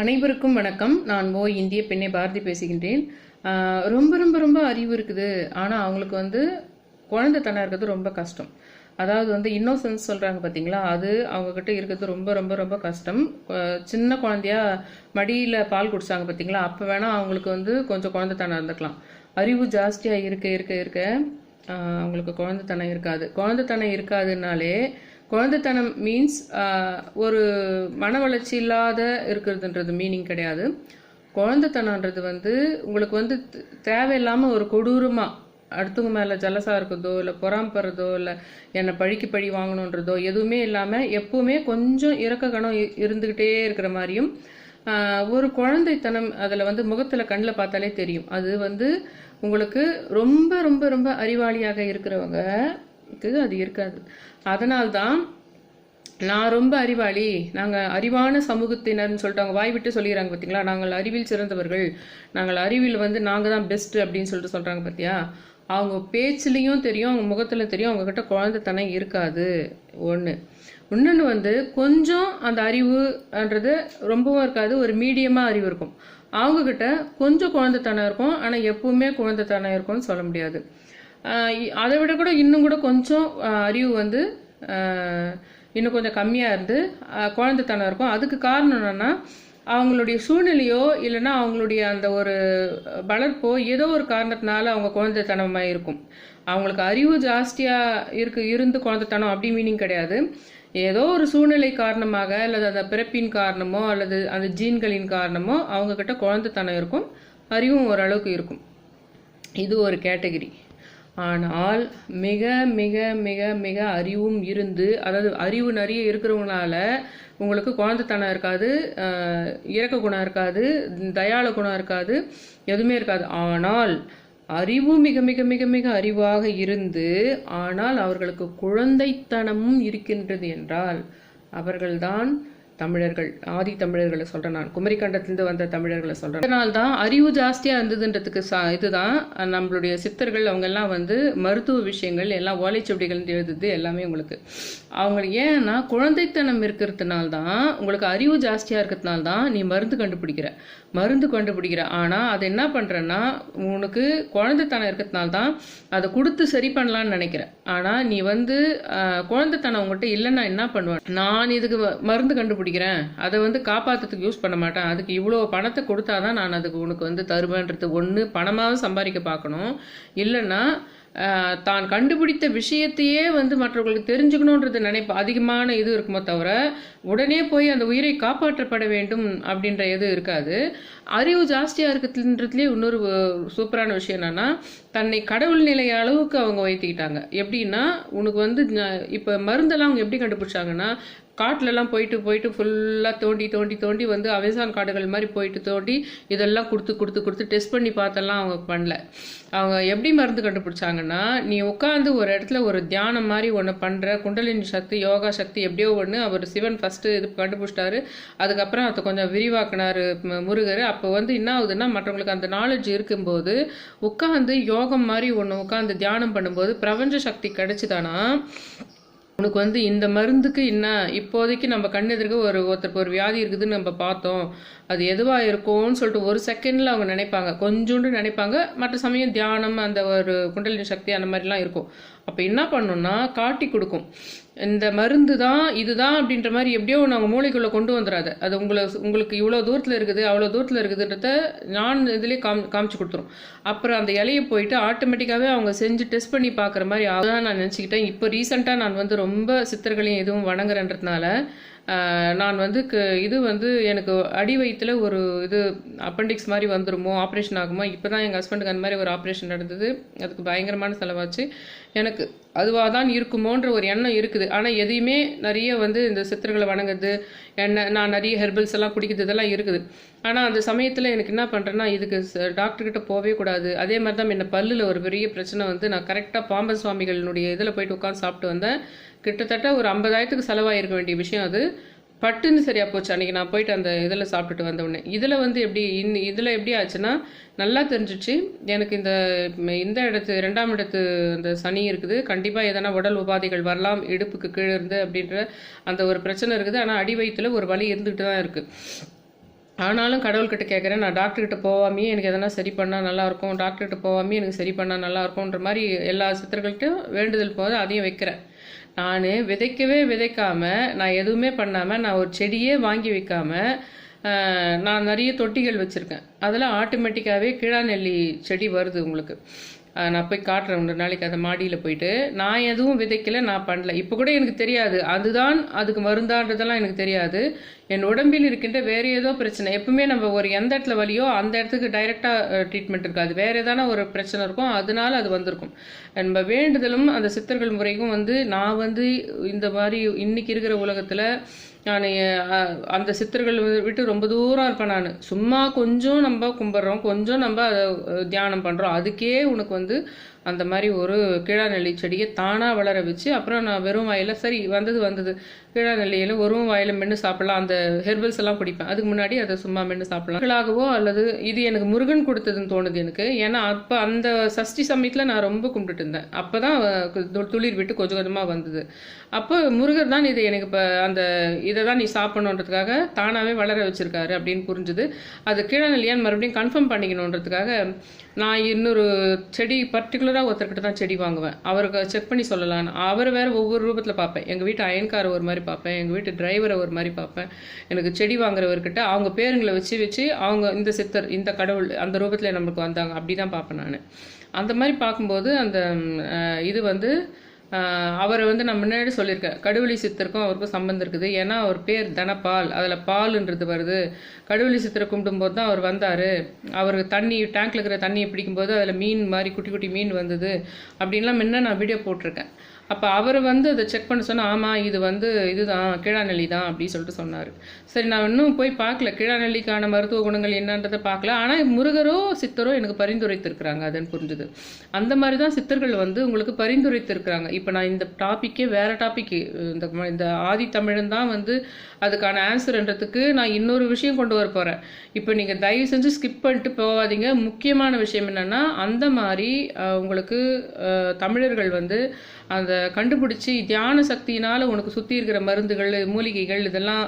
அனைவருக்கும் வணக்கம். நான் ஓ இந்திய பெண்ணை பாரதி பேசுகின்றேன். ரொம்ப ரொம்ப ரொம்ப அறிவு இருக்குது. ஆனால் அவங்களுக்கு வந்து குழந்தைத்தனம் இருக்கிறது ரொம்ப கஷ்டம். அதாவது வந்து இன்னோசன்ஸ் சொல்கிறாங்க பார்த்தீங்களா அது அவங்கக்கிட்ட இருக்கிறது ரொம்ப ரொம்ப ரொம்ப கஷ்டம். சின்ன குழந்தையா மடியில் பால் குடிச்சாங்க பார்த்தீங்களா அப்போ வேணால் அவங்களுக்கு வந்து கொஞ்சம் குழந்தைத்தனம் இருந்துக்கலாம். அறிவு ஜாஸ்தியாக இருக்க இருக்க இருக்க ஆஹ் அவங்களுக்கு குழந்தைத்தனம் இருக்காது. குழந்தைத்தனம் இருக்காதுனாலே குழந்தைத்தனம் மீன்ஸ் ஒரு மன வளர்ச்சி இல்லாத இருக்கிறதுன்றது மீனிங் கிடையாது. குழந்தைத்தனன்றது வந்து உங்களுக்கு வந்து தேவையில்லாமல் ஒரு கொடூரமாக அடுத்தவங்க மேலே ஜலசாக இருக்கிறதோ இல்லை பொறாம்பறதோ இல்லை என்னை பழிக்கு பழி வாங்கணுன்றதோ எதுவுமே இல்லாமல் எப்போவுமே கொஞ்சம் இறக்க கணம் இ- இருந்துக்கிட்டே இருக்கிற மாதிரியும் ஒரு குழந்தைத்தனம் அதில் வந்து முகத்தில் கண்ணில் பார்த்தாலே தெரியும். அது வந்து உங்களுக்கு ரொம்ப ரொம்ப ரொம்ப அறிவாளியாக இருக்கிறவங்க இருக்குது அது இருக்காது. அதனால்தான் நான் ரொம்ப அறிவாளி. நாங்கள் அறிவான சமூகத்தினர்னு சொல்லிட்டு அவங்க வாய் விட்டு சொல்லிடுறாங்க பார்த்தீங்களா நாங்கள் அறிவில் சிறந்தவர்கள். நாங்கள் அறிவில் வந்து நாங்கள் தான் பெஸ்ட் அப்படின்னு சொல்லிட்டு சொல்கிறாங்க பார்த்தியா அவங்க பேச்சுலேயும் தெரியும் அவங்க முகத்தில் தெரியும் அவங்கக்கிட்ட குழந்தைத்தனம் இருக்காது. ஒன்று இன்னொன்று வந்து கொஞ்சம் அந்த அறிவுன்றது ரொம்பவும் இருக்காது ஒரு மீடியமாக அறிவு இருக்கும். அவங்கக்கிட்ட கொஞ்சம் குழந்தைத்தனம் இருக்கும் ஆனால் எப்பவுமே குழந்தைத்தனம் இருக்கும்னு சொல்ல முடியாது. அதை விட கூட இன்னும் கூட கொஞ்சம் அறிவு வந்து இன்னும் கொஞ்சம் கம்மியாக இருந்து குழந்தைத்தனம் இருக்கும். அதுக்கு காரணம் என்னென்னா அவங்களுடைய சூழ்நிலையோ இல்லைன்னா அவங்களுடைய அந்த ஒரு வளர்ப்போ ஏதோ ஒரு காரணத்தினால அவங்க குழந்தைத்தனமாக இருக்கும். அவங்களுக்கு அறிவு ஜாஸ்தியாக இருக்கு இருந்து குழந்தைத்தனம் அப்படி மீனிங் கிடையாது. ஏதோ ஒரு சூழ்நிலை காரணமாக அல்லது அந்த பிறப்பின் காரணமோ அல்லது அந்த ஜீன்களின் காரணமோ அவங்கக்கிட்ட குழந்தைத்தனம் இருக்கும் அறிவும் ஓரளவுக்கு இருக்கும். இது ஒரு கேட்டகரி. ஆனால் மிக மிக மிக மிக அறிவும் இருந்து அதாவது அறிவு நிறைய இருக்கிறவங்களால உங்களுக்கு குழந்தைத்தனம் இருக்காது இறக்க குணம் இருக்காது தயாள குணம் இருக்காது எதுவுமே இருக்காது. ஆனால் அறிவு மிக மிக மிக மிக அறிவாக இருந்து ஆனால் அவர்களுக்கு குழந்தைத்தனமும் இருக்கின்றது என்றால் அவர்கள்தான் தமிழர்கள் ஆதி தமிழர்களை சொல்றேன் நான். குமரிக்கண்டத்துலேருந்து வந்த தமிழர்களை சொல்கிறேன் அதனால தான் அறிவு ஜாஸ்தியா இருந்ததுன்றதுக்கு சா இதுதான். நம்மளுடைய சித்தர்கள் அவங்க எல்லாம் வந்து மருத்துவ விஷயங்கள் எல்லாம் ஓலைச்சுவடிகள் எழுதுது எல்லாமே உங்களுக்கு. அவங்க ஏன்னா குழந்தைத்தனம் இருக்கிறதுனால தான் உங்களுக்கு அறிவு ஜாஸ்தியா இருக்கிறதுனால தான் நீ மருந்து கண்டுபிடிக்கிற. மருந்து கண்டுபிடிக்கிற. ஆனால் அது என்ன பண்ணுறேன்னா உனக்கு குழந்தைத்தனம் இருக்கிறதுனால தான் அதை கொடுத்து சரி பண்ணலான்னு நினைக்கிறேன். ஆனால் நீ வந்து குழந்தைத்தனம் உங்கள்கிட்ட இல்லைன்னா என்ன பண்ணுவேன்? நான் இதுக்கு மருந்து கண்டுபிடிக்கிறேன். அதை வந்து காப்பாற்றுறதுக்கு யூஸ் பண்ண மாட்டேன். அதுக்கு இவ்வளோ பணத்தை கொடுத்தா தான் நான் அதுக்கு உனக்கு வந்து தருவேன்றது. ஒன்று பணமாக சம்பாதிக்க பார்க்கணும். இல்லைன்னா தான் கண்டுபிடித்த விஷயத்தையே வந்து மற்றவர்களுக்கு தெரிஞ்சுக்கணுன்றது நினைப்பு அதிகமான இது இருக்குமோ தவிர உடனே போய் அந்த உயிரை காப்பாற்றப்பட வேண்டும் அப்படின்ற இது இருக்காது. அறிவு ஜாஸ்தியாக இருக்கிறதுன்றதுலேயே இன்னொரு சூப்பரான விஷயம் என்னன்னா தன்னை கடவுள் நிலை அளவுக்கு அவங்க வைத்துக்கிட்டாங்க. எப்படின்னா உனக்கு வந்து இப்போ மருந்தெல்லாம் அவங்க எப்படி கண்டுபிடிச்சாங்கன்னா காட்டிலலாம் போயிட்டு போயிட்டு ஃபுல்லாக தோண்டி தோண்டி தோண்டி வந்து அமேசான் காடுகள் மாதிரி போயிட்டு தோண்டி இதெல்லாம் கொடுத்து கொடுத்து கொடுத்து டெஸ்ட் பண்ணி பார்த்தெல்லாம் அவங்க பண்ணல. அவங்க எப்படி மருந்து கண்டுபிடிச்சாங்கன்னா நீ உட்காந்து ஒரு இடத்துல ஒரு தியானம் மாதிரி ஒன்று பண்ணுற குண்டலினி சக்தி யோகா சக்தி எப்படியோ ஒன்று அவர் சிவன் ஃபஸ்ட்டு இது கண்டுபிடிச்சிட்டாரு. அதுக்கப்புறம் அதை கொஞ்சம் விரிவாக்குனாரு முருகர். அப்போ வந்து என்ன ஆகுதுன்னா மற்றவங்களுக்கு அந்த நாலேஜ் இருக்கும்போது உட்காந்து யோகம் மாதிரி ஒன்று உட்காந்து தியானம் பண்ணும்போது பிரபஞ்ச சக்தி கிடைச்சிதானா உனக்கு வந்து இந்த மருந்துக்கு என்ன இப்போதைக்கு நம்ம கண் எதிர்க்க ஒரு ஒருத்தருக்கு ஒரு வியாதி இருக்குதுன்னு நம்ம பார்த்தோம். அது எதுவாக இருக்கும்னு சொல்லிட்டு ஒரு செகண்டில் அவங்க நினைப்பாங்க. கொஞ்சோண்டு நினைப்பாங்க. மற்ற சமயம் தியானம் அந்த ஒரு குண்டலினி சக்தி அந்த மாதிரிலாம் இருக்கும். அப்போ என்ன பண்ணணும்னா காட்டி கொடுக்கும். இந்த மருந்து தான் இதுதான் அப்படின்ற மாதிரி எப்படியோ ஒன்று அவங்க மூளைக்குள்ளே கொண்டு வந்துடாது அது உங்களை உங்களுக்கு இவ்வளோ தூரத்தில் இருக்குது அவ்வளோ தூரத்தில் இருக்குதுன்றத நான் இதுலேயே காம் காமிச்சு கொடுத்துரும். அப்புறம் அந்த இலையை போயிட்டு ஆட்டோமேட்டிக்காகவே அவங்க செஞ்சு டெஸ்ட் பண்ணி பார்க்குற மாதிரி அதான் நான் நினச்சிக்கிட்டேன். இப்போ ரீசெண்டாக நான் வந்து ரொம்ப சித்தர்களையும் எதுவும் வணங்குறேன்றதுனால நான் வந்து க இது வந்து எனக்கு அடி வயிற்றில் ஒரு இது அப்பெண்டிக்ஸ் மாதிரி வந்துருமோ ஆப்ரேஷன் ஆகுமோ இப்போ தான் எங்கள் ஹஸ்பண்டுக்கு அந்த மாதிரி ஒரு ஆப்ரேஷன் நடந்தது. அதுக்கு பயங்கரமான செலவாச்சு. எனக்கு அதுவாக தான் இருக்குமோன்ற ஒரு எண்ணம் இருக்குது. ஆனால் எதையுமே நிறைய வந்து இந்த சித்திரங்களை வணங்குறது என்ன நான் நிறைய ஹெர்பல்ஸ் எல்லாம் குடிக்கிறது இதெல்லாம் இருக்குது. ஆனால் அந்த சமயத்தில் எனக்கு என்ன பண்ணுறேன்னா இதுக்கு டாக்டர்கிட்ட போகவே கூடாது. அதே மாதிரி தான் என்ன பல்லில் ஒரு பெரிய பிரச்சனை வந்து நான் கரெக்டாக பாம்பன் சுவாமிகளினுடைய இதில் போயிட்டு உட்காந்து சாப்பிட்டு வந்தேன். கிட்டத்தட்ட ஒரு ஐம்பதாயிரத்துக்கு செலவாயிருக்க வேண்டிய விஷயம் அது. பட்டுன்னு சரியா போச்சு. அன்னைக்கு நான் போயிட்டு அந்த இதில் சாப்பிட்டுட்டு வந்த உடனே. இதில் வந்து எப்படி இன் இதில் எப்படி ஆச்சுன்னா நல்லா தெரிஞ்சிச்சு. எனக்கு இந்த இந்த இடத்து ரெண்டாம் இடத்து அந்த சனி இருக்குது. கண்டிப்பாக எதனா உடல் உபாதைகள் வரலாம் இடுப்புக்கு கீழே இருந்து அப்படின்ற அந்த ஒரு பிரச்சனை இருக்குது. ஆனால் அடி வயிற்றில் ஒரு வலி இருந்துகிட்டு தான் இருக்குது ஆனாலும் கடவுள்கிட்ட கேட்குறேன் நான் டாக்டர்கிட்ட போகாமே எனக்கு எதனா சரி பண்ணால் நல்லாயிருக்கும் டாக்டர்கிட்ட போகாமே எனக்கு சரி பண்ணால் நல்லாயிருக்கும்ன்ற மாதிரி எல்லா சித்தர்கள்ட்டையும் வேண்டுதல் போது அதையும் வைக்கிறேன். நான் விதைக்கவே விதைக்காமல் நான் எதுவுமே பண்ணாமல் நான் ஒரு செடியே வாங்கி வைக்காமல் நான் நிறைய தொட்டிகள் வச்சுருக்கேன். அதில் ஆட்டோமேட்டிக்காகவே கிழாநெல்லி செடி வருது உங்களுக்கு. நான் போய் காட்டுறேன் ஒரு நாளைக்கு அதை மாடியில் போயிட்டு. நான் எதுவும் விதைக்கல நான் பண்ணல. இப்போ கூட எனக்கு தெரியாது. அதுதான் அதுக்கு மருந்தான்றதெல்லாம் எனக்கு தெரியாது. என் உடம்பில் இருக்கின்ற வேற ஏதோ பிரச்சனை. எப்பவுமே நம்ம ஒரு எந்த இடத்துல வலியோ அந்த இடத்துக்கு டைரெக்டாக ட்ரீட்மெண்ட் இருக்காது. வேற ஏதான ஒரு பிரச்சனை இருக்கும் அதனால அது வந்திருக்கும். நம்ம வேண்டுதலும் அந்த சித்தர்கள் முறைக்கும் வந்து நான் வந்து இந்த மாதிரி இன்னைக்கு இருக்கிற உலகத்தில் நான் அந்த சித்தர்கள் விட்டு ரொம்ப தூரம் இருப்பேன் நான். சும்மா கொஞ்சம் நம்ம கும்பிட்றோம் கொஞ்சம் நம்ம அதை தியானம் பண்ணுறோம் அதுக்கே உனக்கு வந்து அந்த மாதிரி ஒரு கீழாநெல்லி செடியை தானாக வளர வச்சு அப்புறம் நான் வெறும் வாயில சரி வந்தது வந்தது. கீழாநெல்லியில் வெறும் வாயில மென்று சாப்பிடலாம். அந்த ஹெர்பல்ஸ் எல்லாம் குடிப்பேன். அதுக்கு முன்னாடி அதை சும்மா மென்று சாப்பிடலாம். கிழாகவோ அல்லது இது எனக்கு முருகன் கொடுத்ததுன்னு தோணுது எனக்கு. ஏன்னா அப்போ அந்த சஷ்டி சமயத்தில் நான் ரொம்ப கும்பிட்டுட்டு இருந்தேன். அப்போ தான் துளிர் விட்டு கொஞ்சம் கொஞ்சமாக வந்தது. அப்போ முருகர் தான் இது எனக்கு இப்போ அந்த இதை தான் நீ சாப்பிடணுன்றதுக்காக தானாகவே வளர வச்சிருக்காரு அப்படின்னு புரிஞ்சுது. அது கீழநெல்லியான்னு மறுபடியும் கன்ஃபார்ம் பண்ணிக்கணுன்றதுக்காக நான் இன்னொரு செடி பர்டிகுலராக ஒருத்தர்கிட்ட தான் செடி வாங்குவேன். அவருக்கு செக் பண்ணி சொல்லலான்னு. அவர் வேற ஒவ்வொரு ரூபத்தில் பார்ப்பேன். எங்கள் வீட்டு அயன்காரை ஒரு மாதிரி பார்ப்பேன். எங்கள் வீட்டு டிரைவரை ஒரு மாதிரி பார்ப்பேன். எனக்கு செடி வாங்குறவர்கிட்ட அவங்க பேருங்களை வச்சு வச்சு அவங்க இந்த சித்தர் இந்த கடவுள் அந்த ரூபத்தில் நம்மளுக்கு வந்தாங்க. அப்படி தான் பார்ப்பேன் நான். அந்த மாதிரி பார்க்கும்போது அந்த இது வந்து அவரை வந்து நான் முன்னாடி சொல்லியிருக்கேன். கடுவெளி சித்தருக்கும் அவருக்கும் சம்பந்தம் இருக்குது. ஏன்னா அவர் பேர் தனபால். அதில் பால்ன்றது வருது. கடுவெளி சித்தரை கும்பிடும்போது தான் அவர் வந்தார். அவருக்கு தண்ணி டேங்க்ல இருக்கிற தண்ணியை பிடிக்கும்போது அதில் மீன் மாதிரி குட்டி குட்டி மீன் வந்தது. அப்படின்லாம் முன்ன நான் வீடியோ போட்டிருக்கேன். அப்போ அவர் வந்து அதை செக் பண்ண சொன்னால் ஆமாம் இது வந்து இதுதான் கீழாநெல்லி தான் அப்படின்னு சொல்லிட்டு சொன்னார். சரி நான் இன்னும் போய் பார்க்கல கீழாநெல்லிக்கான மருத்துவ குணங்கள் என்னன்றதை பார்க்கல. ஆனால் முருகரோ சித்தரோ எனக்கு பரிந்துரைத்திருக்கிறாங்க அதுன்னு புரிஞ்சுது. அந்த மாதிரி தான் சித்தர்கள் வந்து உங்களுக்கு பரிந்துரைத்திருக்கிறாங்க. இப்போ நான் இந்த டாப்பிக்கே வேறு டாப்பிக்கு இந்த இந்த ஆதி தமிழன் தான் வந்து அதுக்கான ஆன்சர்ன்றதுக்கு நான் இன்னொரு விஷயம் கொண்டு வர போகிறேன் இப்போ நீங்கள் தயவு செஞ்சு ஸ்கிப் பண்ணிட்டு போகாதீங்க. முக்கியமான விஷயம் என்னென்னா அந்த மாதிரி உங்களுக்கு தமிழர்கள் வந்து அந்த கண்டுபிடிச்சி தியான சக்தியினால் உனக்கு சுற்றி இருக்கிற மருந்துகள் மூலிகைகள் இதெல்லாம்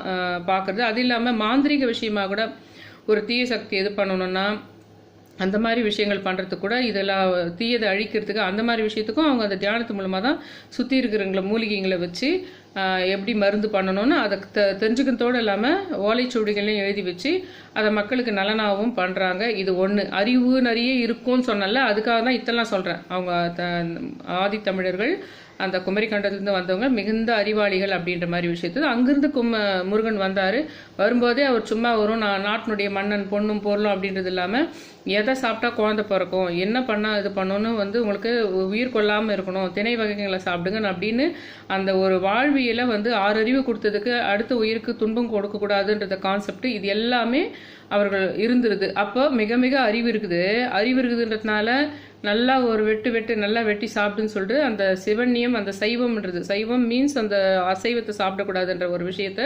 பார்க்குறது அது இல்லாமல் மாந்திரீக விஷயமாக கூட ஒரு தீய சக்தி எது பண்ணணும்னா அந்த மாதிரி விஷயங்கள் பண்ணுறதுக்கு கூட இதெல்லாம் தீயதை அழிக்கிறதுக்கு அந்த மாதிரி விஷயத்துக்கும் அவங்க அந்த தியானத்து மூலமாக தான் சுற்றி இருக்கிறவங்கள மூலிகைங்களை வச்சு எப்படி மருந்து பண்ணணும்னு அதை தெ தெரிஞ்சுக்கிறதோடு இல்லாமல் ஓலைச்சுவடிகளையும் எழுதி வச்சு அதை மக்களுக்கு நலனாகவும் பண்ணுறாங்க இது ஒன்று அறிவு நிறைய இருக்கும்னு சொன்னல அதுக்காக தான் இதெல்லாம் சொல்கிறேன் அவங்க த ஆதித்தமிழர்கள் அந்த குமரிக்கண்டத்துலேருந்து வந்தவங்க மிகுந்த அறிவாளிகள் அப்படின்ற மாதிரி விஷயத்தில் அங்கிருந்து கும முருகன் வந்தார். வரும்போதே அவர் சும்மா வரும் நான் நாட்டினுடைய மன்னன் பொண்ணும் பொருளும் அப்படின்றது இல்லாமல் எதை சாப்பிட்டா குழந்தை பிறக்கும் என்ன பண்ணால் இது பண்ணணும்னு வந்து உங்களுக்கு உயிர் கொள்ளாமல் இருக்கணும் திணை வகைகளை சாப்பிடுங்க அப்படின்னு அந்த ஒரு வாழ்வியலை வந்து ஆறறிவு கொடுத்ததுக்கு அடுத்த உயிருக்கு துன்பம் கொடுக்கக்கூடாதுன்றத கான்செப்ட் இது எல்லாமே அவர்கள் இருந்துருது. அப்போ மிக மிக அறிவு இருக்குது. அறிவு இருக்குதுன்றதுனால நல்லா ஒரு வெட்டு வெட்டு நல்லா வெட்டி சாப்பிடுன்னு சொல்லிட்டு அந்த சிவன்யம் அந்த சைவம்ன்றது. சைவம் மீன்ஸ் அந்த அசைவத்தை சாப்பிடக்கூடாதுன்ற ஒரு விஷயத்த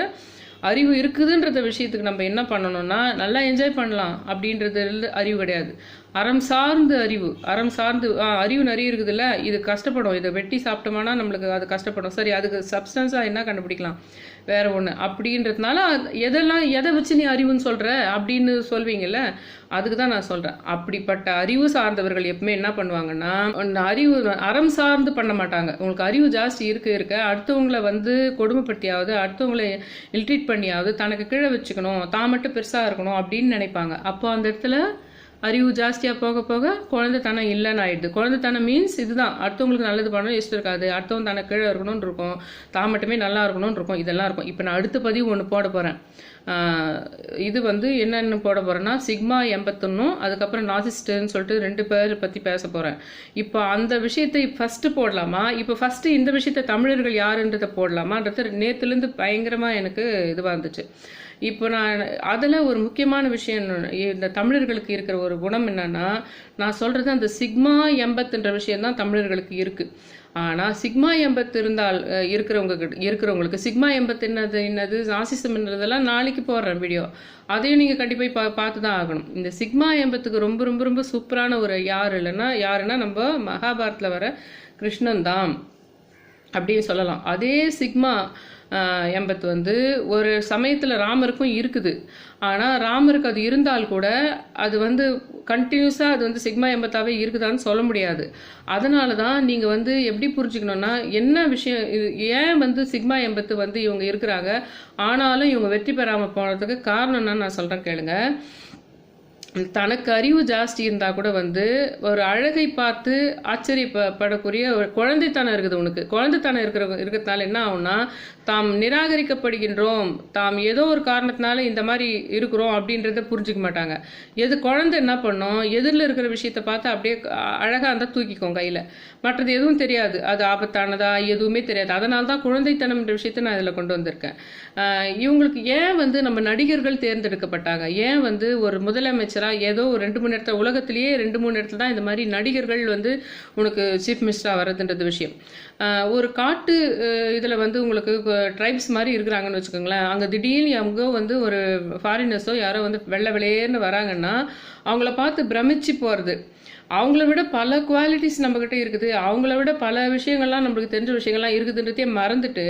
அறிவு இருக்குதுன்றத விஷயத்துக்கு நம்ம என்ன பண்ணணும்னா நல்லா என்ஜாய் பண்ணலாம் அப்படின்றதுல அறிவு கிடையாது. அறம் சார்ந்து அறிவு. அறம் சார்ந்து அறிவு நிறைய இருக்குதுல்ல இது கஷ்டப்படும். இதை வெட்டி சாப்பிட்டோம்னா நம்மளுக்கு அது கஷ்டப்படும். சரி அதுக்கு சப்ஸ்டன்ஸாக என்ன கண்டுபிடிக்கலாம்? வேற ஒன்று அப்படின்றதுனால அது- எதெல்லாம் எதை வச்சு நீ அறிவுன்னு சொல்ற? அப்படின்னு சொல்வீங்கல்ல அதுக்கு தான் நான் சொல்றேன். அப்படிப்பட்ட அறிவு சார்ந்தவர்கள் எப்பவுமே என்ன பண்ணுவாங்கன்னா அறிவு அறம் சார்ந்து பண்ண மாட்டாங்க. உங்களுக்கு அறிவு ஜாஸ்தி இருக்க இருக்க அடுத்தவங்கள வந்து கொடுமைப்படுத்தியாவது அடுத்தவங்களை இல்ட்ரீட் பண்ணியாவது தனக்கு கீழே வச்சுக்கணும். தான் மட்டும் பெருசாக இருக்கணும் அப்படின்னு நினைப்பாங்க. அப்போ அந்த இடத்துல அறிவு ஜாஸ்தியாக போக போக குழந்தைத்தனம் இல்லைன்னு ஆயிடுது. குழந்தைத்தனம் மீன்ஸ் இதுதான். அடுத்தவங்களுக்கு நல்லது பண்ணணும் இஷ்டம் இருக்காது. அடுத்தவங்க தனக்கு கீழே இருக்கணும்னு இருக்கும். தான் மட்டுமே நல்லா இருக்கணும்னு இருக்கும். இதெல்லாம் இருக்கும். இப்போ நான் அடுத்த பதிவு ஒன்று போட போகிறேன் இது வந்து என்னென்னு போட போகிறேன்னா சிக்மா எண்பத்தொன்னும் அதுக்கப்புறம் நாசிஸ்டுன்னு சொல்லிட்டு ரெண்டு பேர் பற்றி பேச போகிறேன் இப்போ அந்த விஷயத்தை ஃபஸ்ட்டு போடலாமா? இப்போ ஃபஸ்ட்டு இந்த விஷயத்தை தமிழர்கள் யாருன்றதை போடலாமான்றது நேற்றுலேருந்து பயங்கரமாக எனக்கு இதுவாக இருந்துச்சு. இப்போ நான் அதில் ஒரு முக்கியமான விஷயம் இந்த தமிழர்களுக்கு இருக்கிற ஒரு குணம் என்னன்னா நான் சொல்றது அந்த சிக்மா எண்பத்துன்ற விஷயம் தான் தமிழர்களுக்கு இருக்கு. ஆனால் சிக்மா எண்பத்து இருந்தால் இருக்கிறவங்க கிட்ட- இருக்கிறவங்களுக்கு சிக்மா எண்பத்து என்னது என்னது நாசிசம் என்னதெல்லாம் நாளைக்கு போடுறேன் வீடியோ அதையும் நீங்கள் கண்டிப்பாக பா பார்த்து தான் ஆகணும். இந்த சிக்மா எண்பத்துக்கு ரொம்ப ரொம்ப ரொம்ப சூப்பரான ஒரு யார் இல்லைன்னா யாருன்னா நம்ம மகாபாரத்தில் வர கிருஷ்ணன் தான் அப்படின்னு சொல்லலாம். அதே சிக்மா எம்பத் எம்பத்து வந்து ஒரு சமயத்தில் ராமருக்கும் இருக்குது. ஆனால் ராமருக்கு அது இருந்தால் கூட அது வந்து கண்டினியூஸாக அது வந்து சிக்மா எம்பத்தாவே இருக்குதான்னு சொல்ல முடியாது. அதனால தான் நீங்கள் வந்து எப்படி புரிஞ்சுக்கணும்னா என்ன விஷயம் இது ஏன் வந்து சிக்மா எம்பத்து வந்து இவங்க இருக்கிறாங்க? ஆனாலும் இவங்க வெற்றி பெறாமல் போனதுக்கு காரணம் என்னன்னு நான் சொல்கிறேன் கேளுங்க. தனக்கு அறிவு ஜாஸ்தி இருந்தால் கூட வந்து ஒரு அழகை பார்த்து ஆச்சரியப்படக்கூடிய ஒரு குழந்தைத்தனம் இருக்குது உனக்கு. குழந்தைத்தனம் இருக்கிற இருக்கிறதுனால என்ன ஆகும்னா தாம் நிராகரிக்கப்படுகின்றோம் தாம் ஏதோ ஒரு காரணத்தினால இந்த மாதிரி இருக்கிறோம் அப்படின்றத புரிஞ்சுக்க மாட்டாங்க. எது குழந்தை என்ன பண்ணும்? எதிரில் இருக்கிற விஷயத்த பார்த்து அப்படியே அழகாக இருந்தால் தூக்கிக்கும் கையில். மற்றது எதுவும் தெரியாது. அது ஆபத்தானதா? எதுவுமே தெரியாது. அதனால தான் குழந்தைத்தனம்ன்ற விஷயத்த நான் இதில் கொண்டு வந்திருக்கேன். இவங்களுக்கு ஏன் வந்து நம்ம நடிகர்கள் தேர்ந்தெடுக்கப்பட்டாங்க? ஏன் வந்து ஒரு முதலமைச்சராக ஏதோ ஒரு ரெண்டு மூணு இடத்துல உலகத்திலேயே ரெண்டு மூணு இடத்துல தான் இந்த மாதிரி நடிகர்கள் வந்து உனக்கு சீஃப் மினிஸ்டராக வர்றதுன்றது விஷயம். ஒரு காட்டு இதில் வந்து உங்களுக்கு ட்ரைப்ஸ் மாதிரி இருக்கிறாங்கன்னு வச்சுக்கோங்களேன். அங்கே திடீர்னு அவங்க வந்து ஒரு ஃபாரினர்ஸோ யாரோ வந்து வெள்ளை வெளியேன்னு வராங்கன்னா அவங்கள பார்த்து பிரமிச்சு போகிறது அவங்கள விட பல குவாலிட்டிஸ் நம்மக்கிட்ட இருக்குது. அவங்கள விட பல விஷயங்கள்லாம் நம்மளுக்கு தெரிஞ்ச விஷயங்கள்லாம் இருக்குதுன்றதே மறந்துட்டு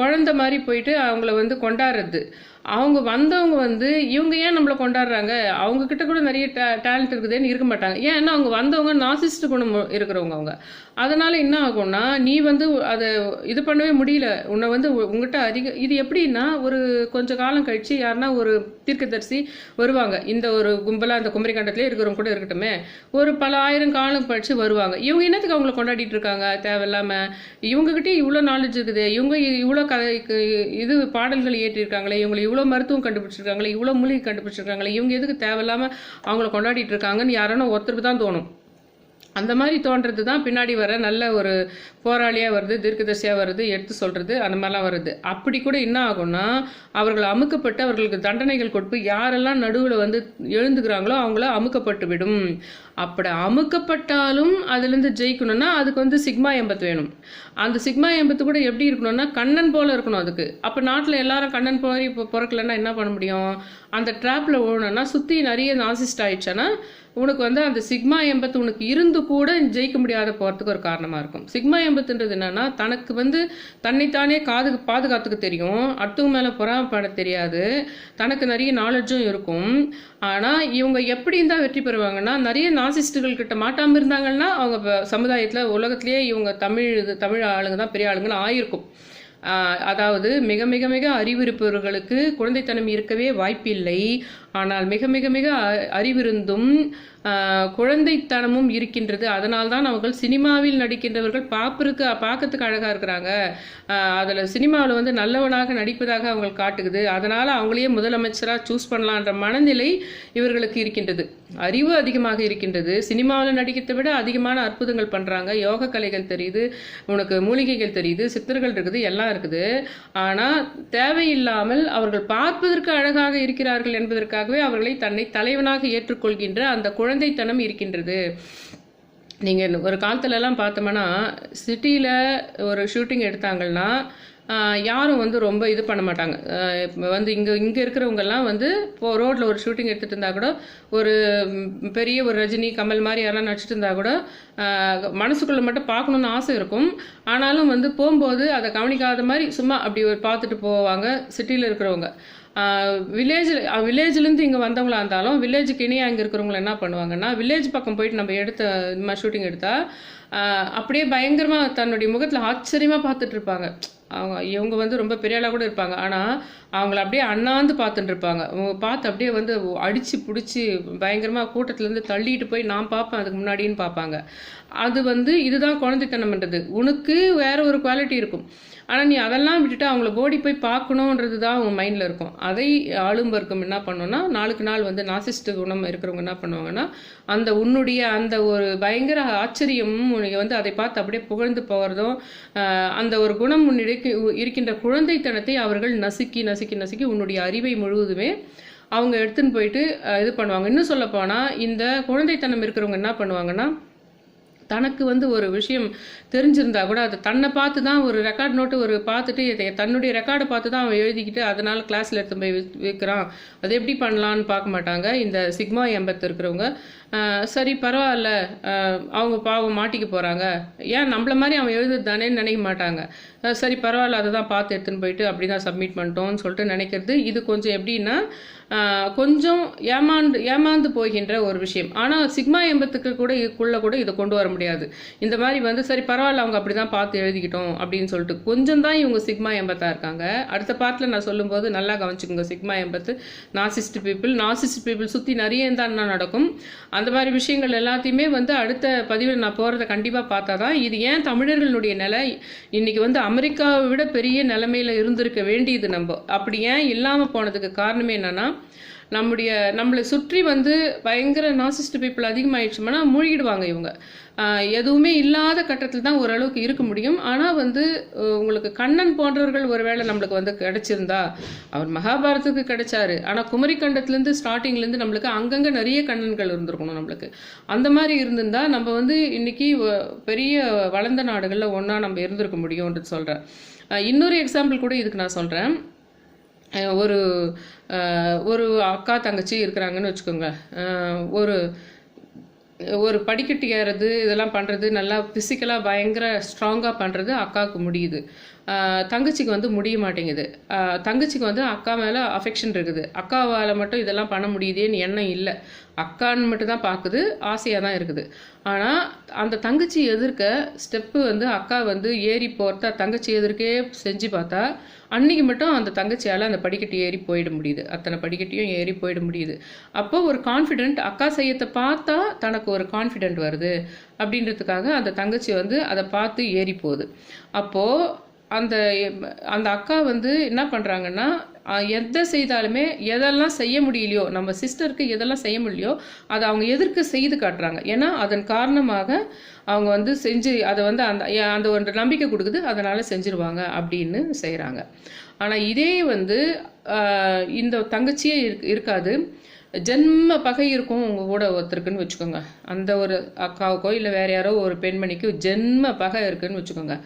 குழந்த மாதிரி போயிட்டு அவங்கள வந்து கொண்டாடுறது. அவங்க வந்தவங்க வந்து இவங்க ஏன் நம்மளை கொண்டாடுறாங்க? அவங்க கிட்ட கூட நிறைய டேலண்ட் இருக்குதுன்னு இருக்க மாட்டாங்க. ஏன்னா அவங்க வந்தவங்க நாசிஸ்ட் குணம் இருக்கிறவங்க அவங்க. அதனால என்ன ஆகும்னா நீ வந்து அதை இது பண்ணவே முடியல. உன்னை வந்து உ- உங்ககிட்ட அதிக இது எப்படின்னா ஒரு கொஞ்சம் காலம் கழிச்சு யாருன்னா ஒரு தீர்க்கதரிசி வருவாங்க. இந்த ஒரு கும்பலாக அந்த குமரி இருக்கிறவங்க கூட இருக்கட்டுமே. ஒரு பல ஆயிரம் காலம் கழிச்சு வருவாங்க. இவங்க என்னத்துக்கு அவங்கள கொண்டாடிட்டு இருக்காங்க? தேவையில்லாம. இவங்ககிட்ட இவ்வளோ நாலேஜ் இருக்குது. இவங்க இவ்வளோ கதை இது பாடல்கள் ஏற்றிருக்காங்களே இவங்களை இவ்வளோ மருத்துவம் கண்டுபிடிச்சிருக்காங்களே இவ்வளோ மூலிகை கண்டுபிடிச்சிருக்காங்களே இவங்க எதுக்கு தேவையில்லாம அவங்கள கொண்டாடிட்டு இருக்காங்கன்னு யாரானோ ஒருத்தருக்கு தான் தோணும். அந்த மாதிரி தோன்றது தான் பின்னாடி வர நல்ல ஒரு போராளியாக வருது தீர்க்கதரிசியாக வருது எடுத்து சொல்கிறது அந்த மாதிரிலாம் வருது. அப்படி கூட என்ன ஆகும்னா அவர்கள் அமுக்கப்பட்டு அவர்களுக்கு தண்டனைகள் கொடுத்து யாரெல்லாம் நடுவில் வந்து எழுந்துக்கிறாங்களோ அவங்கள அமுக்கப்பட்டு விடும். அப்படி அமுக்கப்பட்டாலும் அதுலேருந்து ஜெயிக்கணும்னா அதுக்கு வந்து சிக்மா எம்பத்து வேணும். அந்த சிக்மா எம்பத்து கூட எப்படி இருக்கணும்னா கண்ணன் போல் இருக்கணும் அதுக்கு. அப்போ நாட்டில் எல்லாரும் கண்ணன் போய் இப்போ பிறக்கலன்னா என்ன பண்ண முடியும்? அந்த ட்ராப்பில் ஓடணும்னா சுற்றி நிறைய நாசிஸ்ட் ஆயிடுச்சுன்னா உனக்கு வந்து அந்த சிக்மா எம்பத்து உனக்கு இருந்து கூட ஜெயிக்க முடியாத போகிறதுக்கு ஒரு காரணமாக இருக்கும். சிக்மா எம்பத்துன்றது என்னன்னா தனக்கு வந்து தன்னைத்தானே காது பாதுகாத்துக்க தெரியும். அடுத்தவங்க மேலே பொறாமப்பட தெரியாது. தனக்கு நிறைய நாலெட்ஜும் இருக்கும். ஆனால் இவங்க எப்படி இருந்தால் வெற்றி பெறுவாங்கன்னா நிறைய நாசிஸ்டுகள் கிட்ட மாட்டாமல் இருந்தாங்கன்னா அவங்க சமுதாயத்தில் உலகத்திலேயே இவங்க தமிழ் தமிழ் ஆளுங்க தான் பெரிய ஆளுங்கன்னு ஆயிருக்கும். அதாவது மிக மிக மிக அறிவிருப்பவர்களுக்கு குழந்தைத்தனம் இருக்கவே வாய்ப்பில்லை. ஆனால் மிக மிக மிக அறிவிருந்தும் குழந்தைத்தனமும் இருக்கின்றது. அதனால்தான் அவர்கள் சினிமாவில் நடிக்கின்றவர்கள் பார்ப்பதுக்கு பார்க்கறதுக்கு அழகாக இருக்கிறாங்க. அதில் சினிமாவில் வந்து நல்லவனாக நடிப்பதாக அவங்க காட்டுக்குது அதனால் அவங்களையே முதலமைச்சராக சூஸ் பண்ணலான்ற மனநிலை இவர்களுக்கு இருக்கின்றது. அறிவு அதிகமாக இருக்கின்றது. சினிமாவில் நடிக்கிறதை விட அதிகமான அற்புதங்கள் பண்ணுறாங்க யோக கலைகள் தெரியுது உனக்கு மூலிகைகள் தெரியுது சித்தர்கள் இருக்குது எல்லாம் இருக்குது. ஆனால் தேவையில்லாமல் அவர்கள் பார்ப்பதற்கு அழகாக இருக்கிறார்கள் என்பதற்காகவே அவர்களை தன்னை தலைவனாக ஏற்றுக்கொள்கின்ற அந்த குழந்தைத்தனம் இருக்கின்றது. நீங்கள் ஒரு காலத்துலலாம் பார்த்தோம்னா சிட்டியில் ஒரு ஷூட்டிங் எடுத்தாங்கன்னா யாரும் வந்து ரொம்ப இது பண்ண மாட்டாங்க. வந்து இங்கே இங்கே இருக்கிறவங்கெல்லாம் வந்து இப்போ ரோட்டில் ஒரு ஷூட்டிங் எடுத்துகிட்டு இருந்தால் கூட ஒரு பெரிய ஒரு ரஜினி கமல் மாதிரி யாரெல்லாம் நடிச்சிட்டு இருந்தால் கூட மனசுக்குள்ளே மட்டும் பார்க்கணுன்னு ஆசை இருக்கும். ஆனாலும் வந்து போகும்போது அதை கவனிக்காத மாதிரி சும்மா அப்படி ஒரு பார்த்துட்டு போவாங்க சிட்டியில் இருக்கிறவங்க. வில்லேஜில் வில்லேஜ்லேருந்து இங்கே வந்தவங்களா இருந்தாலும் வில்லேஜுக்கு இணையாக அங்கே இருக்கிறவங்கள என்ன பண்ணுவாங்கன்னா வில்லேஜ் பக்கம் போயிட்டு நம்ம எடுத்த இந்த மாதிரி ஷூட்டிங் எடுத்தால் அப்படியே பயங்கரமாக தன்னுடைய முகத்தில் ஆச்சரியமாக பார்த்துட்டு இருப்பாங்க. அவங்க இவங்க வந்து ரொம்ப பெரிய ஆளாக கூட இருப்பாங்க. ஆனால் அவங்கள அப்படியே அண்ணாந்து பார்த்துட்டு இருப்பாங்க. அவங்க பார்த்து அப்படியே வந்து அடித்து பிடிச்சி பயங்கரமாக கூட்டத்துலேருந்து தள்ளிட்டு போய் நான் பார்ப்பேன் அதுக்கு முன்னாடின்னு பார்ப்பாங்க. அது வந்து இதுதான் குழந்தைத்தனம்ன்றது. உனக்கு வேற ஒரு குவாலிட்டி இருக்கும். ஆனால் நீ அதெல்லாம் விட்டுட்டு அவங்கள ஓடி போய் பார்க்கணுன்றது தான் அவங்க மைண்டில் இருக்கும். அதை ஆளும் வர்க்கம் என்ன பண்ணோன்னா நாளுக்கு நாள் வந்து நாசிஸ்ட் குணம் இருக்கிறவங்க என்ன பண்ணுவாங்கன்னா அந்த உன்னுடைய அந்த ஒரு பயங்கர ஆச்சரியமும் உனக்கு வந்து அதை பார்த்து அப்படியே புகழ்ந்து போகிறதும் அந்த ஒரு குணம் உன்னிடைக்கு இருக்கின்ற குழந்தைத்தனத்தை அவர்கள் நசுக்கி நசுக்கி நசுக்கி உன்னுடைய அறிவை முழுவதுமே அவங்க எடுத்துன்னு போயிட்டு இது பண்ணுவாங்க. இன்னும் சொல்ல போனால் இந்த குழந்தைத்தனம் இருக்கிறவங்க என்ன பண்ணுவாங்கன்னா தனக்கு வந்து ஒரு விஷயம் தெரிஞ்சிருந்தா கூட அது தன்னை பார்த்து தான் ஒரு ரெக்கார்ட் நோட்டு ஒரு பார்த்துட்டு தன்னுடைய ரெக்கார்டை பார்த்து தான் அவன் எழுதிக்கிட்டு அதனால கிளாஸில் எடுத்து போய் வி- விற்கிறான் அது எப்படி பண்ணலான்னு பார்க்க மாட்டாங்க. இந்த சிக்மா எம்பத்து இருக்கிறவங்க சரி பரவாயில்ல. அவங்க பாவம் மாட்டிக்க போகிறாங்க ஏன்? நம்மள மாதிரி அவன் எழுதுறது தானேன்னு நினைக்க மாட்டாங்க. சரி பரவாயில்ல அதை தான் பார்த்து எடுத்துன்னு போயிட்டு அப்படி தான் சப்மிட் பண்ணிட்டோம்னு சொல்லிட்டு நினைக்கிறது. இது கொஞ்சம் எப்படின்னா கொஞ்சம் ஏமாந்து ஏமாந்து போகின்ற ஒரு விஷயம். ஆனால் சிக்மா எம்பத்துக்கு கூட இதுக்குள்ளே கூட இதை கொண்டு வர முடியாது. இந்த மாதிரி வந்து சரி பரவாயில்ல அவங்க அப்படி தான் பார்த்து எழுதிக்கிட்டோம் அப்படின்னு சொல்லிட்டு கொஞ்சம் தான் இவங்க சிக்மா எம்பத்தா இருக்காங்க. அடுத்த பார்ட்டில் நான் சொல்லும்போது நல்லா கவனிச்சுக்கோங்க. Sigma empath narcissist people. Narcissist people சுற்றி நிறைய தான் நடக்கும்? அந்த மாதிரி விஷயங்கள் எல்லாத்தையுமே வந்து அடுத்த பதிவில் நான் போகிறத கண்டிப்பாக பார்த்தா தான் இது ஏன் தமிழர்களுடைய நிலை? இன்னைக்கு வந்து அமெரிக்காவை விட பெரிய நிலைமையில் இருந்திருக்க வேண்டியது நம்ம. அப்படி ஏன் இல்லாமல் போனதுக்கு காரணமே என்னன்னா நம்முடைய நம்மளை சுற்றி வந்து பயங்கர நாசிஸ்ட் பீப்புள் அதிகமாகிடுச்சோம்னா மூழ்கிடுவாங்க இவங்க. எதுவுமே இல்லாத கட்டத்தில் தான் ஓரளவுக்கு இருக்க முடியும். ஆனால் வந்து உங்களுக்கு கண்ணன் போன்றவர்கள் ஒருவேளை நம்மளுக்கு வந்து கிடைச்சிருந்தா அவர் மகாபாரதத்துக்கு கிடைச்சாரு. ஆனால் குமரிக்கண்டத்துலேருந்து ஸ்டார்டிங்லேருந்து நம்மளுக்கு அங்கங்கே நிறைய கண்ணன்கள் இருந்திருக்கணும் நம்மளுக்கு. அந்த மாதிரி இருந்திருந்தா நம்ம வந்து இன்னைக்கு பெரிய வளர்ந்த நாடுகளில் ஒன்றா நம்ம இருந்திருக்க முடியும்ன்றது சொல்கிறேன் இன்னொரு எக்ஸாம்பிள் கூட இதுக்கு நான் சொல்கிறேன் ஒரு ஒரு அக்கா தங்கச்சி இருக்கிறாங்கன்னு வச்சுக்கோங்க. ஒரு ஒரு படிக்கட்டு ஏறுறது இதெல்லாம் பண்ணுறது நல்லா ஃபிசிக்கலாக பயங்கர ஸ்ட்ராங்காக பண்ணுறது அக்காவுக்கு முடியுது. தங்கச்சிக்கு வந்து முடிய மாட்டேங்குது. தங்கச்சிக்கு வந்து அக்கா மேலே அஃபெக்ஷன் இருக்குது. அக்காவால் மட்டும் இதெல்லாம் பண்ண முடியுதேன்னு எண்ணம் இல்லை. அக்கான்னு மட்டும் தான் பார்க்குது ஆசையாக தான் இருக்குது. ஆனால் அந்த தங்கச்சி எதிர்க்க ஸ்டெப்பு வந்து அக்கா வந்து ஏறி போகிறத தங்கச்சி எதிர்க்கே செஞ்சு பார்த்தா அன்னைக்கு மட்டும் அந்த தங்கச்சியால் அந்த படிக்கட்டு ஏறி போயிட முடியுது. அத்தனை படிக்கட்டையும் ஏறி போயிட முடியுது. அப்போ ஒரு கான்ஃபிடென்ட் அக்கா செய்யத்தை பார்த்தா தனக்கு ஒரு கான்ஃபிடென்ட் வருது. அப்படின்றதுக்காக அந்த தங்கச்சி வந்து அதை பார்த்து ஏறி போகுது. அப்போது அந்த அந்த அக்கா வந்து என்ன பண்ணுறாங்கன்னா எதை செய்தாலுமே எதெல்லாம் செய்ய முடியலையோ நம்ம சிஸ்டருக்கு எதெல்லாம் செய்ய முடியலையோ அதை அவங்க எதிர்க்க செய்து காட்டுறாங்க. ஏன்னா அதன் காரணமாக அவங்க வந்து செஞ்சு அதை வந்து அந்த அந்த ஒரு நம்பிக்கை கொடுக்குது அதனால் செஞ்சுருவாங்க அப்படின்னு செய்கிறாங்க ஆனால் இதே வந்து இந்த தங்கச்சியே இருக்காது. ஜென்ம பகை இருக்கும் உங்கள் கூட ஒருத்தருக்குன்னு வச்சுக்கோங்க. அந்த ஒரு அக்காவுக்கோ இல்லை வேற யாரோ ஒரு பெண்மணிக்கு ஜென்ம பகை இருக்குன்னு வச்சுக்கோங்க.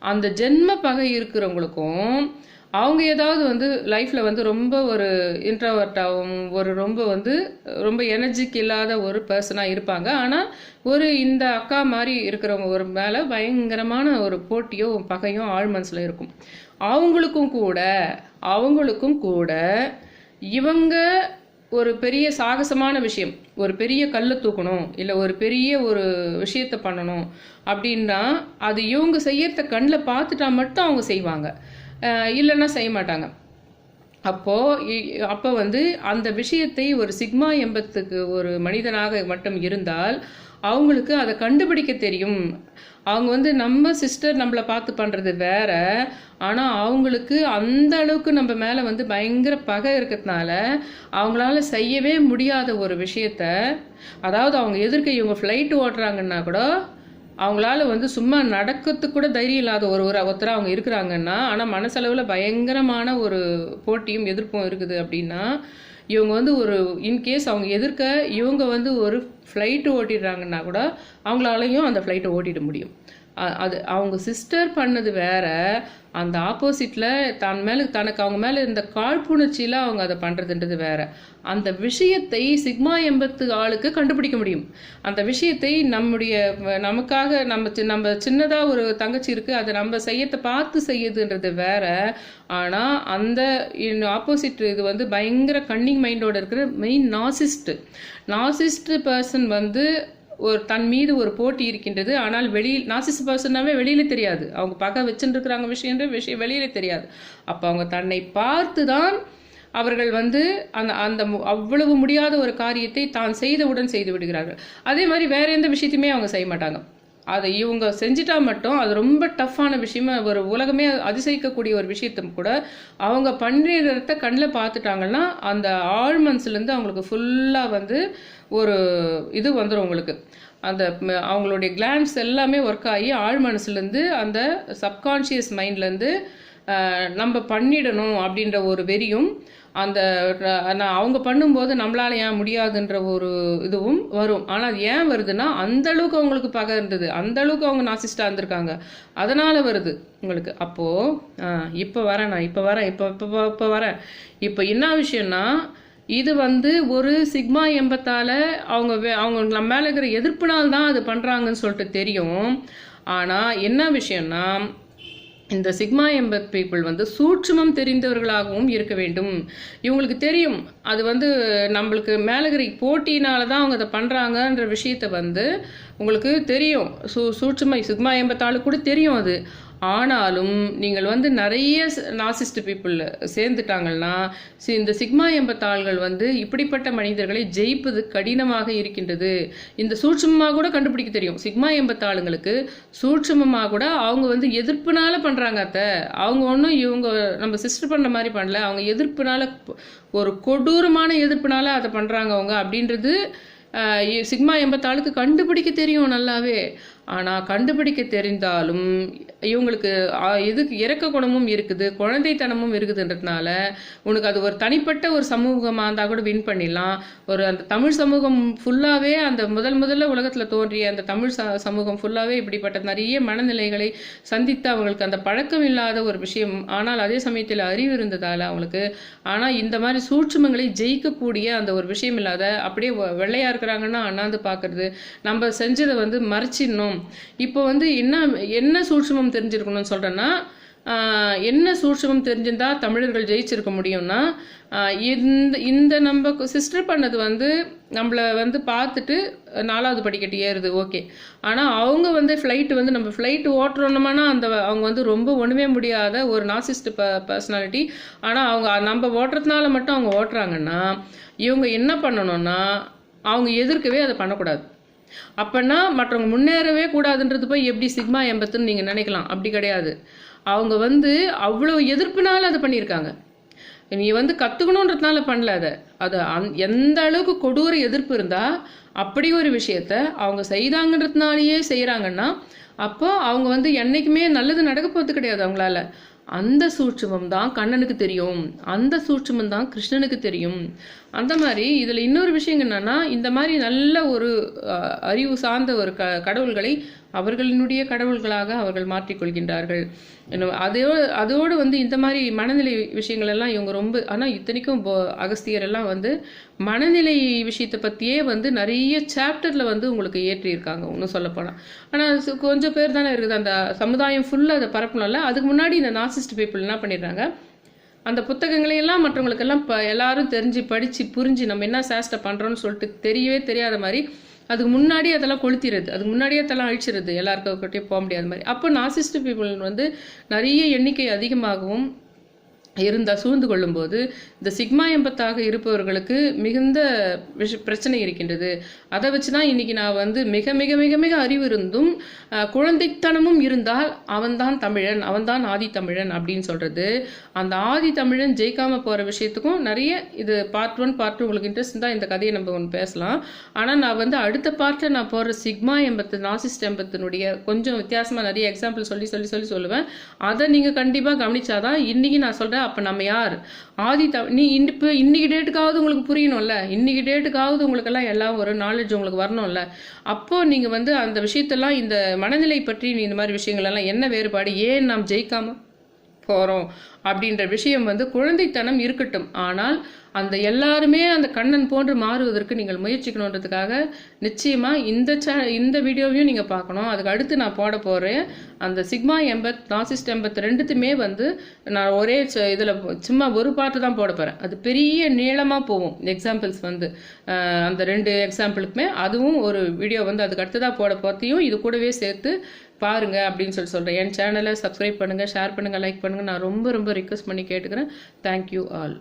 அந்த ஜென்ம பகை இருக்கிறவங்களுக்கும் அவங்க ஏதாவது வந்து லைஃப்பில் வந்து ரொம்ப ஒரு இன்ட்ரவர்ட்டாகவும் ஒரு ரொம்ப வந்து ரொம்ப எனர்ஜிக் இல்லாத ஒரு பர்சனாக இருப்பாங்க. ஆனால் ஒரு இந்த அக்கா மாதிரி இருக்கிறவங்க ஒரு மேலே பயங்கரமான ஒரு போட்டியோ பகையோ ஆழ் மனசில் இருக்கும். அவங்களுக்கும் கூட அவங்களுக்கும் கூட இவங்க ஒரு பெரிய சாகசமான விஷயம். ஒரு பெரிய கல்லை தூக்கணும் இல்லை ஒரு பெரிய ஒரு விஷயத்த பண்ணணும் அப்படின்னா அது இவங்க செய்யறத கண்ணில் பார்த்துட்டா மட்டும் அவங்க செய்வாங்க. இல்லைன்னா செய்ய மாட்டாங்க. அப்போ இ- அப்போ வந்து அந்த விஷயத்தை ஒரு சிக்மா எம்பத்துக்கு ஒரு மனிதனாக மட்டும் இருந்தால் அவங்களுக்கு அதை கண்டுபிடிக்க தெரியும். அவங்க வந்து நம்ம சிஸ்டர் நம்மளை பார்த்து பண்ணுறது வேற. ஆனால் அவங்களுக்கு அந்த அளவுக்கு நம்ம மேலே வந்து பயங்கர பகை இருக்கிறதுனால அவங்களால செய்யவே முடியாத ஒரு விஷயத்த அதாவது அவங்க எதிர்க்க இவங்க ஃப்ளைட் ஓட்டுறாங்கன்னா கூட அவங்களால வந்து சும்மா நடக்கிறதுக்கு கூட தைரியம் இல்லாத ஒரு ஒரு ஒருத்தர் அவங்க இருக்கிறாங்கன்னா ஆனால் மனசளவில் பயங்கரமான ஒரு போட்டியும் எதிர்ப்பும் இருக்குது அப்படின்னா இவங்க வந்து ஒரு இன்கேஸ் அவங்க எதிர்க்க இவங்க வந்து ஒரு ஃப்ளைட்டு ஓட்டிடுறாங்கன்னா கூட அவங்களாலையும் அந்த ஃப்ளைட்டை ஓட்டிட முடியும். அது அவங்க சிஸ்டர் பண்ணது வேற. அந்த ஆப்போசிட்ல தன் மேல தனக்கு அவங்க மேல இருந்த காழ்ப்புணர்ச்சியில அவங்க அதை பண்றதுன்றது வேற. அந்த விஷயத்தை சிக்மா எண்பத்து ஆளுக்கு கண்டுபிடிக்க முடியும். அந்த விஷயத்தை நம்முடைய நமக்காக நம்ம சி- நம்ம சின்னதா ஒரு தங்கச்சி இருக்கு. அதை நம்ம செய்யத்தை பார்த்து செய்யுதுன்றது வேற. ஆனா அந்த ஆப்போசிட் இது வந்து பயங்கர கன்னிங் மைண்டோட இருக்கிற மெயின் நாசிஸ்ட் நாசிஸ்ட் பர்சன் வந்து ஒரு தன் மீது ஒரு போட்டி இருக்கின்றது. ஆனால் வெளியில் நாசிஸ் பர்சனாவே வெளியில் தெரியாது. அவங்க பார்க்க வச்சுருக்கிறாங்க விஷயன்ற விஷயம் வெளியில் தெரியாது. அப்போ அவங்க தன்னை பார்த்து தான் அவர்கள் வந்து அந்த அந்த மு- அவ்வளவு முடியாத ஒரு காரியத்தை தான் செய்தவுடன் செய்து விடுகிறார்கள். அதே மாதிரி வேற எந்த விஷயத்தையுமே அவங்க செய்ய மாட்டாங்க. அதை இவங்க செஞ்சிட்டா மட்டும் அது ரொம்ப டஃப்பான விஷயமா ஒரு உலகமே அதிசயிக்கக்கூடிய ஒரு விஷயத்தை கூட அவங்க பண்ணிடுறத கண்ணில் பார்த்துட்டாங்கன்னா அந்த ஆழ் மனசுலேருந்து அவங்களுக்கு ஃபுல்லாக வந்து ஒரு இது வந்துடும் உங்களுக்கு. அந்த அவங்களுடைய கிளான்ஸ் எல்லாமே ஒர்க் ஆகி ஆழ் மனசுலேருந்து அந்த சப்கான்ஷியஸ் மைண்ட்லேருந்து நம்ம பண்ணிடணும் அப்படின்ற ஒரு வெறியும் அந்த நான் அவங்க பண்ணும்போது நம்மளால் ஏன் முடியாதுன்ற ஒரு இதுவும் வரும். ஆனால் அது ஏன் வருதுன்னா அந்த அளவுக்கு அவங்களுக்கு பகை இருந்தது. அந்த அளவுக்கு அவங்க நாசிஸ்டாக இருந்திருக்காங்க. அதனால் வருது உங்களுக்கு. அப்போது இப்போ வரேன் நான். இப்போ வரேன். இப்போ இப்போ இப்போ வரேன். இப்போ என்ன விஷயம்னா இது வந்து ஒரு சிக்மா எம்பத்தால் அவங்க வே- அவங்க நம்ம மேலே இருக்கிற எதிர்ப்புனால் தான் அது பண்ணுறாங்கன்னு சொல்லிட்டு தெரியும். ஆனால் என்ன விஷயம்னா இந்த சிக்மா எம்பத் பீப்புள் வந்து சூட்சுமம் தெரிந்தவர்களாகவும் இருக்க வேண்டும். இவங்களுக்கு தெரியும் அது வந்து நம்மளுக்கு மேலகிரி போட்டினால தான் அவங்க அதை பண்ணுறாங்கன்ற விஷயத்த வந்து உங்களுக்கு தெரியும். சூ சூட்சும சிக்மா எம்பத்தாளு கூட தெரியும் அது. ஆனாலும் நீங்கள் வந்து நிறைய நாசிஸ்ட் பீப்புள் சேர்ந்துட்டாங்கன்னா சி- இந்த சிக்மா எம்பத்தாள்கள் வந்து இப்படிப்பட்ட மனிதர்களை ஜெயிப்பது கடினமாக இருக்கின்றது. இந்த சூட்சுமமாக கூட கண்டுபிடிக்க தெரியும். சிக்மா எம்பத்தாளுங்களுக்கு சூட்சமமாக கூட அவங்க வந்து எதிர்ப்புனால பண்ணுறாங்க அத்தை. அவங்க ஒன்றும் இவங்க நம்ம சிஸ்டர் பண்ண மாதிரி பண்ணல. அவங்க எதிர்ப்புனால ஒரு கொடூரமான எதிர்ப்புனால அதை பண்ணுறாங்க அவங்க அப்படின்றது சிக்மா எண்பத்தாளுக்கு கண்டுபிடிக்க தெரியும் நல்லாவே. ஆனால் கண்டுபிடிக்க தெரிந்தாலும் இவங்களுக்கு இதுக்கு இறக்க குணமும் இருக்குது குழந்தைத்தனமும் இருக்குதுன்றதுனால உனக்கு அது ஒரு தனிப்பட்ட ஒரு சமூகமாக இருந்தால் கூட வின் பண்ணிடலாம். ஒரு அந்த தமிழ் சமூகம் ஃபுல்லாகவே அந்த முதல் முதல்ல உலகத்தில் தோன்றிய அந்த தமிழ் ச சமூகம் ஃபுல்லாகவே இப்படிப்பட்ட நிறைய மனநிலைகளை சந்தித்து அவங்களுக்கு அந்த பழக்கம் இல்லாத ஒரு விஷயம். ஆனால் அதே சமயத்தில் அறிவு இருந்ததால் அவங்களுக்கு ஆனால் இந்த மாதிரி சூட்சுமங்களை ஜெயிக்கக்கூடிய அந்த ஒரு விஷயம் இல்லாத அப்படியே வெள்ளையாக இருக்கிறாங்கன்னா அண்ணாந்து பார்க்கறது நம்ம செஞ்சதை வந்து மறைச்சிடணும். இப்போ வந்து என்ன என்ன சூட்சுமம் தெரிஞ்சிருக்கணும்னு சொல்கிறேன்னா என்ன சூட்சுமம் தெரிஞ்சிருந்தா தமிழர்கள் ஜெயிச்சிருக்க முடியும்னா இந்த இந்த நம்ம சிஸ்டர் பண்ணது வந்து நம்மளை வந்து பார்த்துட்டு நாலாவது படிக்கட்டு ஏறுது ஓகே. ஆனால் அவங்க வந்து ஃப்ளைட்டு வந்து நம்ம ஃப்ளைட் ஓட்டுறோம்னா அந்த அவங்க வந்து ரொம்ப ஒன்றுமே முடியாத ஒரு நாசிஸ்ட் ப பர்சனாலிட்டி ஆனால் அவங்க நம்ம ஓட்டுறதுனால மட்டும் அவங்க ஓட்டுறாங்கன்னா இவங்க என்ன பண்ணணும்னா அவங்க எதிர்க்கவே அதை பண்ணக்கூடாது. அப்பன்னா மற்றவங்க முன்னேறவே கூடாதுன்றது போய் எப்படி சிக்மா எம்பத்துன்னு நீங்கள் நினைக்கலாம். அப்படி கிடையாது. அவங்க வந்து அவ்வளோ எதிர்ப்புனால அதை பண்ணியிருக்காங்க. நீ வந்து கற்றுக்கணுன்றதுனால பண்ணல அதை. அது அந் எந்த அளவுக்கு கொடூர எதிர்ப்பு இருந்தால் அப்படி ஒரு விஷயத்த அவங்க செய்தாங்கன்றதுனாலயே செய்கிறாங்கன்னா அப்போ அவங்க வந்து என்னைக்குமே நல்லது நடக்க போகிறது கிடையாது அவங்களால. அந்த சூட்சுமம் தான் கண்ணனுக்கு தெரியும். அந்த சூட்சுமம் தான் கிருஷ்ணனுக்கு தெரியும். அந்த மாதிரி இதில் இன்னொரு விஷயம் என்னென்னா இந்த மாதிரி நல்ல ஒரு அறிவு சார்ந்த ஒரு க கடவுள்களை அவர்களினுடைய கடவுள்களாக அவர்கள் மாற்றிக்கொள்கின்றார்கள். இன்னும் அதோடு அதோடு வந்து இந்த மாதிரி மனநிலை விஷயங்கள் எல்லாம் இவங்க ரொம்ப ஆனால் இத்தனைக்கும் போ- அகஸ்தியர் எல்லாம் வந்து மனநிலை விஷயத்தை பற்றியே வந்து நிறைய சாப்டரில் வந்து உங்களுக்கு ஏற்றியிருக்காங்க இன்னும் சொல்லப்போனால் ஆனால் கொஞ்சம் பேர் தானே இருக்குது அந்த சமுதாயம் ஃபுல்லாக அதை பரப்பணும்ல அதுக்கு முன்னாடி இந்த நாசிஸ்ட் பீப்புள் என்ன பண்ணிடுறாங்க அந்த புத்தகங்களையெல்லாம் மற்றவங்களுக்கெல்லாம் இப்போ எல்லாரும் தெரிஞ்சு படித்து புரிஞ்சு நம்ம என்ன சேஷ்டை பண்ணுறோன்னு சொல்லிட்டு தெரியவே தெரியாத மாதிரி அதுக்கு முன்னாடி அதெல்லாம் கொளுத்திடுறது அதுக்கு முன்னாடியே அதெல்லாம் அழிச்சிருது எல்லாருக்கிட்டையும் போக முடியாத மாதிரி. அப்போ நாசிஸ்ட் பீப்புள் வந்து நிறைய எண்ணிக்கை அதிகமாகவும் இருந்தால் சூழ்ந்து கொள்ளும்போது இந்த சிக்மா எம்பத்தாக இருப்பவர்களுக்கு மிகுந்த விஷ பிரச்சனை இருக்கின்றது. அதை வச்சு தான் இன்றைக்கி நான் வந்து மிக மிக மிக மிக அறிவு இருந்தும் குழந்தைத்தனமும் இருந்தால் அவன்தான் தமிழன் அவன்தான் ஆதி தமிழன் அப்படின்னு சொல்கிறது அந்த ஆதி தமிழன் ஜெயிக்காமல் போகிற விஷயத்துக்கும் நிறைய இது பார்ட் ஒன் பார்ட் டூ உங்களுக்கு இன்ட்ரெஸ்ட் தான் இந்த கதையை நம்ம ஒன்று பேசலாம். ஆனால் நான் வந்து அடுத்த பார்ட்டில் நான் போடுற சிக்மா எம்பத்து நாசிஸ்ட் எம்பத்தினுடைய கொஞ்சம் வித்தியாசமாக நிறைய எக்ஸாம்பிள் சொல்லி சொல்லி சொல்லி சொல்லுவேன். அதை நீங்கள் கண்டிப்பாக கவனிச்சாதான் இன்றைக்கி நான் சொல்கிறேன் அப்போ நம்ம யார்? ஆதி த நீ இப்போ இன்னைக்கு டேட்டுக்காவது உங்களுக்கு புரியணும்ல? இன்னைக்கு டேட்டுக்காவது உங்களுக்கெல்லாம் எல்லாம் ஒரு நாலேஜ் உங்களுக்கு வரணும்ல? அப்போ நீங்கள் வந்து அந்த விஷயத்தெல்லாம் இந்த மனநிலை பற்றி நீ இந்த மாதிரி விஷயங்கள் எல்லாம் என்ன வேறுபாடு? ஏன் நாம் ஜெயிக்காம? போகிறோம் அப்படின்ற விஷயம் வந்து குழந்தைத்தனம் இருக்கட்டும். ஆனால் அந்த எல்லாருமே அந்த கண்ணன் போன்று மாறுவதற்கு நீங்கள் முயற்சிக்கணுன்றதுக்காக நிச்சயமாக இந்த சே இந்த வீடியோவையும் நீங்கள் பார்க்கணும். அதுக்கு அடுத்து நான் போட போகிறேன் அந்த சிக்மா எம்பத் நாசிஸ்ட் எம்பத் ரெண்டுத்துமே வந்து நான் ஒரே இதில் சும்மா ஒரு பாட்டு தான் போட போகிறேன் அது பெரிய நீளமாக போகும். எக்ஸாம்பிள்ஸ் வந்து அந்த ரெண்டு எக்ஸாம்பிளுக்குமே அதுவும் ஒரு வீடியோ வந்து அதுக்கு அடுத்ததாக போட போகிறதையும் இது கூடவே சேர்த்து பாருங்க அப்படின்னு சொல்லி சொல்கிறேன் என் சேனலை சப்ஸ்கிரைப் பண்ணுங்கள் ஷேர் பண்ணுங்கள் லைக் பண்ணுங்கள் நான் ரொம்ப ரொம்ப ரிக்வஸ்ட் பண்ணி கேட்டுக்கிறேன். Thank you all